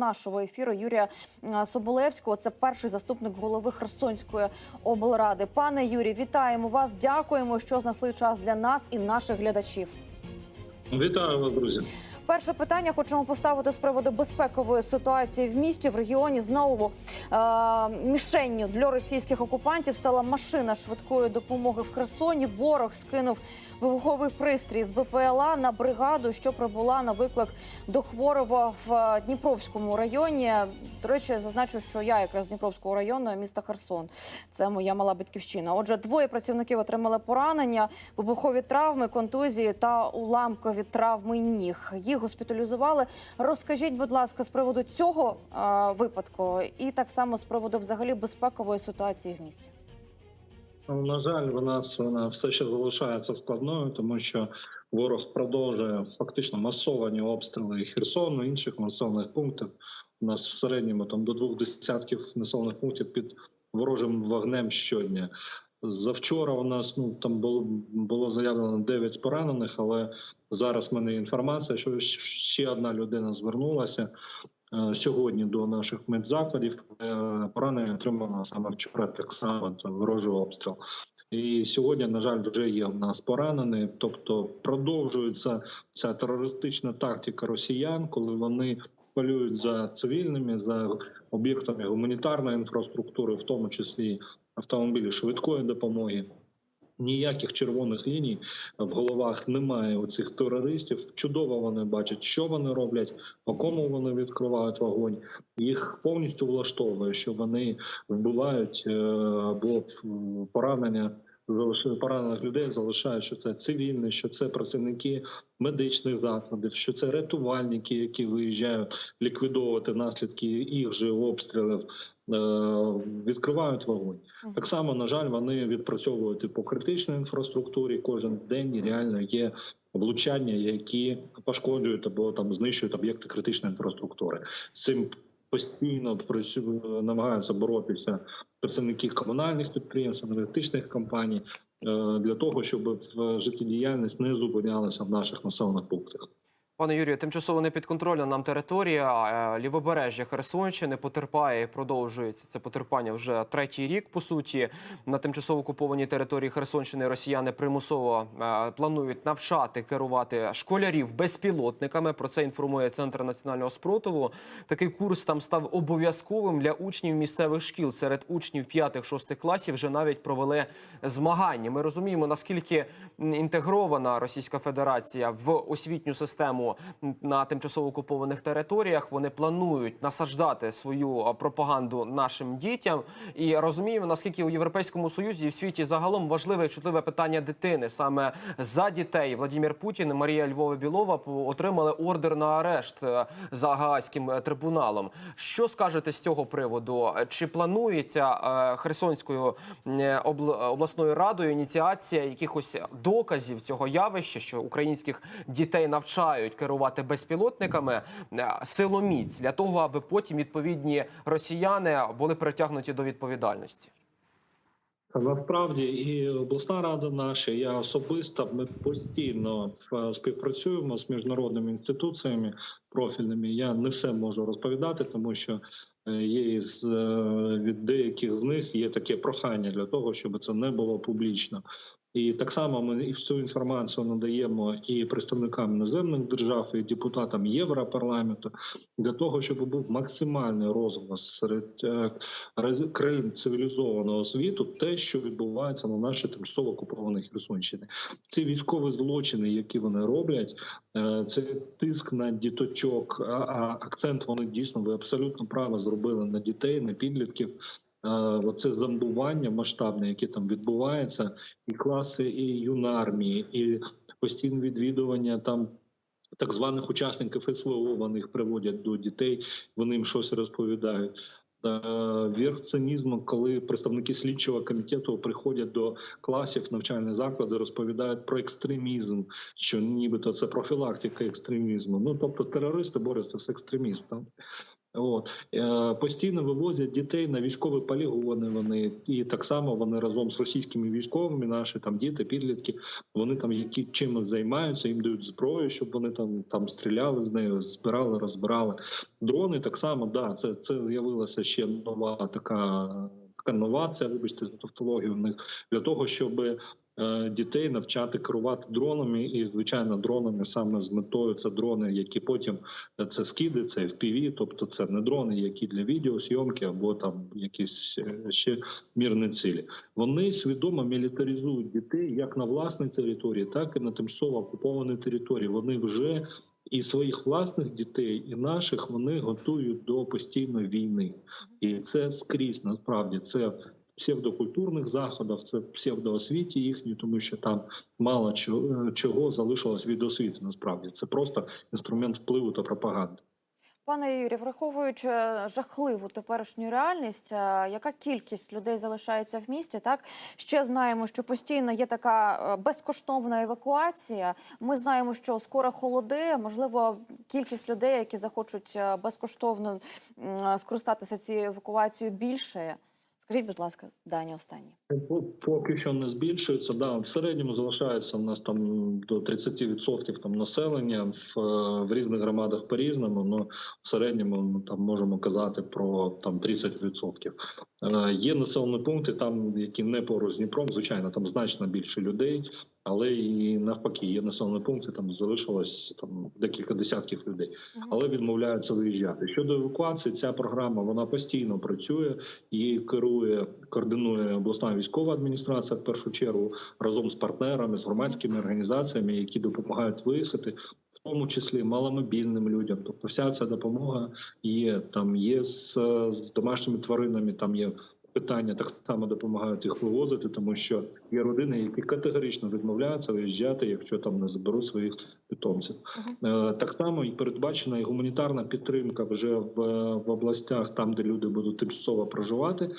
нашого ефіру Юрія е, Соболевського. Це перший заступник голови Херсонської облради. Пане Юрій, вітаємо вас. Дякуємо, що знайшли час для нас і наших глядачів. Вітаю вас, друзі. Перше питання хочемо поставити з приводу безпекової ситуації в місті в регіоні. Знову е- мішенню для російських окупантів стала машина швидкої допомоги в Херсоні. Ворог скинув вибуховий пристрій з БПЛА на бригаду, що прибула на виклик до хворого в е, Дніпровському районі. До речі, зазначу, що я якраз з Дніпровського району міста Херсон. Це моя мала батьківщина. Отже, двоє працівників отримали поранення, вибухові травми, контузії та уламкові травми ніг. Їх госпіталізували. Розкажіть, будь ласка, з приводу цього е, випадку, і так само з приводу взагалі безпекової ситуації в місті. Ну, На жаль, в нас вона все ще залишається складною, тому що ворог продовжує фактично масовані обстріли Херсону, інших населених пунктів. У нас в середньому там до двох десятків населених пунктів під ворожим вогнем щодня. Завчора у нас ну там було було заявлено 9 поранених, але зараз в мене інформація, що ще одна людина звернулася е, сьогодні до наших медзакладів. Е, Поранення отримано саме вчора, так само це ворожий обстріл. І сьогодні, на жаль, вже є в нас поранені. Тобто продовжується ця терористична тактика росіян, коли вони полюють за цивільними, за об'єктами гуманітарної інфраструктури, в тому числі автомобілі швидкої допомоги. Ніяких червоних ліній в головах немає у цих терористів. Чудово вони бачать, що вони роблять, по кому вони відкривають вогонь. Їх повністю влаштовує, що вони вбивають е, або в- поранення поранених людей, залишають, що це цивільні, що це працівники медичних закладів, що це рятувальники, які виїжджають ліквідовувати наслідки їх же обстрілів. Е, Відкривають вогонь. Так само, на жаль, вони відпрацьовують і по критичній інфраструктурі. Кожен день реально є влучання, які пошкоджують або там знищують об'єкти критичної інфраструктури. З цим постійно намагаються боротися працівники комунальних підприємств, енергетичних компаній е, для того, щоб в життєдіяльність не зупинялася в наших населених пунктах. Пане Юрію, тимчасово не підконтрольна нам територія. е, Лівобережжя Херсонщини потерпає і продовжується це потерпання вже третій рік. По суті, на тимчасово окупованій території Херсонщини росіяни примусово е, планують навчати керувати школярів безпілотниками. Про це інформує Центр національного спротиву. Такий курс там став обов'язковим для учнів місцевих шкіл. Серед учнів 5-6 класів вже навіть провели змагання. Ми розуміємо наскільки інтегрована Російська Федерація в освітню систему на тимчасово окупованих територіях. Вони планують насаждати свою пропаганду нашим дітям і розуміємо, наскільки у Європейському Союзі і в світі загалом важливе і чутливе питання дитини. Саме за дітей Владимир Путін Марія Львова Білова отримали ордер на арешт е, за Гаазьким е, трибуналом. Що скажете з цього приводу? Чи планується е, Херсонською е, обласною радою ініціація якихось доказів цього явища, що українських дітей навчають керувати безпілотниками е, силоміць для того, аби потім відповідні росіяни були притягнуті до відповідальності? Насправді і обласна рада наша, я особисто ми постійно е, співпрацюємо з міжнародними інституціями профільними. Я не все можу розповідати, тому що е, є з від деяких з них є таке прохання для того, щоб це не було публічно. І так само ми і всю інформацію надаємо і представникам іноземних держав, і депутатам Європарламенту для того, щоб був максимальний розголос серед е, країн цивілізованого світу, те, що відбувається на нашій тимчасово окупованій Херсонщині. Ці військові злочини, які вони роблять, е, це тиск на діточок. А, акцент вони дійсно ви абсолютно право зробили на дітей, на підлітків. Е, Оце зомбування масштабне, яке там відбувається, і класи, і юнармії, і постійне відвідування там так званих учасників СВО. Вони їх приводять до дітей, вони їм щось розповідають. Е, Верх цинізму, коли представники слідчого комітету приходять до класів навчальних закладів, розповідають про екстремізм, що нібито це профілактика екстремізму. Ну тобто терористи борються з екстремізмом. От е, постійно вивозять дітей на військові полігони. Вони і так само вони разом з російськими військовими, наші там діти, підлітки, вони там які чимось займаються, їм дають зброю, щоб вони там там стріляли з нею, збирали, розбирали дрони. Так само, да, це це з'явилася ще нова така. Така новація, вибачте за тавтологію в них для того, щоб дітей навчати керувати дронами, і звичайно, дронами саме з метою це дрони, які потім е, це скиди, це FPV, тобто це не дрони, які для відеозйомки або там якісь е, ще мірні цілі. Вони свідомо мілітаризують дітей як на власній території, так і на тимчасово окупованій території. Вони вже і своїх власних дітей, і наших вони готують до постійної війни, і це скрізь насправді це псевдокультурних заходах, це псевдоосвіті їхній, тому що там мало чого, чого залишилось від освіти. Насправді це просто інструмент впливу та пропаганди. Пане Юрію, враховуючи жахливу теперішню реальність, е, яка кількість людей залишається в місті? Так ще знаємо, що постійно є така е, безкоштовна евакуація. Ми знаємо, що скоро холоди. Можливо, кількість людей, які захочуть е, безкоштовно скористатися цією евакуацією, більше. Скажіть, будь ласка, дані останні. По- Поки що не збільшується. Да, в середньому залишається в нас там до 30% там населення в, е, в різних громадах по-різному. Ну в середньому ну, там можемо казати про там 30%. Е, Є населені пункти, там які не поруч з Дніпром, звичайно, там значно більше людей, але і навпаки, є населені пункти. Там залишилось там декілька десятків людей, але відмовляються виїжджати. Щодо евакуації, ця програма вона постійно працює і керує, координує обласна військова адміністрація в першу чергу разом з партнерами, з громадськими організаціями, які допомагають виїхати. В тому числі маломобільним людям, тобто вся ця допомога є там. Є з, з домашніми тваринами. Там є питання, так само допомагають їх вивозити, тому що є родини, які категорично відмовляються виїжджати, якщо там не заберуть своїх питомців. Е, Так само і передбачена і гуманітарна підтримка вже в, в областях, там де люди будуть тимчасово проживати.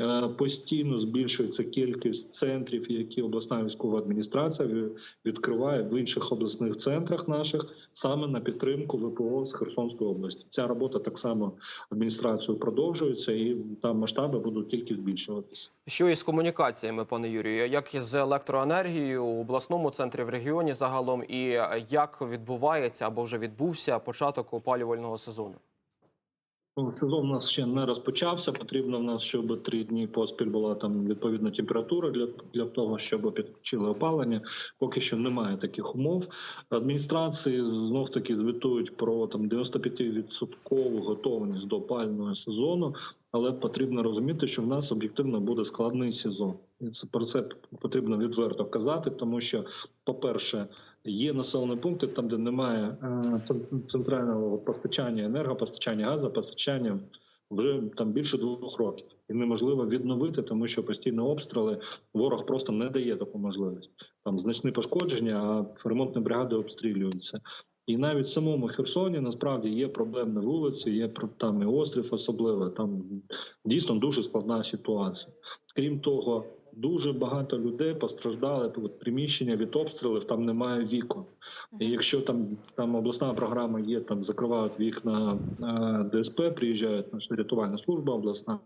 Е, Постійно збільшується кількість центрів, які обласна військова адміністрація ві- відкриває в інших обласних центрах наших саме на підтримку ВПО з Херсонської області. Ця робота так само адміністрацією продовжується, і там масштаби будуть тільки збільшуватися. Що із комунікаціями, пане Юрію? Як із електроенергією у обласному центрі в регіоні загалом, і як відбувається або вже відбувся початок опалювального сезону? Ну, сезон у нас ще не розпочався. Потрібно в нас, щоб три дні поспіль була там відповідна температура для, для того, щоб підключили опалення. Поки що немає таких умов. Адміністрації знов таки звітують про там 95% готовність до опального сезону. Але потрібно розуміти, що в нас об'єктивно буде складний сезон. Про це потрібно відверто казати, тому що, по-перше, є населені пункти, там де немає е, центрального постачання енергопостачання, газопостачання вже там більше двох років, і неможливо відновити, тому що постійні обстріли ворог просто не дає таку можливість. Там значні пошкодження, а ремонтні бригади обстрілюються. І навіть в самому Херсоні насправді є проблемні вулиці, є там і острів, особливо там дійсно дуже складна ситуація. Крім того, дуже багато людей постраждали от, приміщення від обстрілів. Там немає вікон. І якщо там там обласна програма є, там закривають вікна е, ДСП, приїжджають наша рятувальна служба обласна.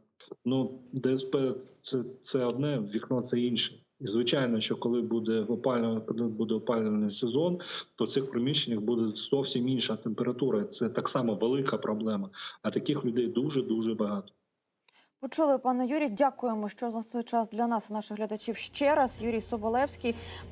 Ну ДСП це, це одне, вікно це інше. І звичайно, що коли буде опалювальний, коли буде опалювальний сезон, то в цих приміщеннях буде зовсім інша температура. Це так само велика проблема. А таких людей дуже дуже багато. Почули, пане Юрій. Дякуємо, що знайшли час для нас і наших глядачів ще раз. Юрій Соболевський,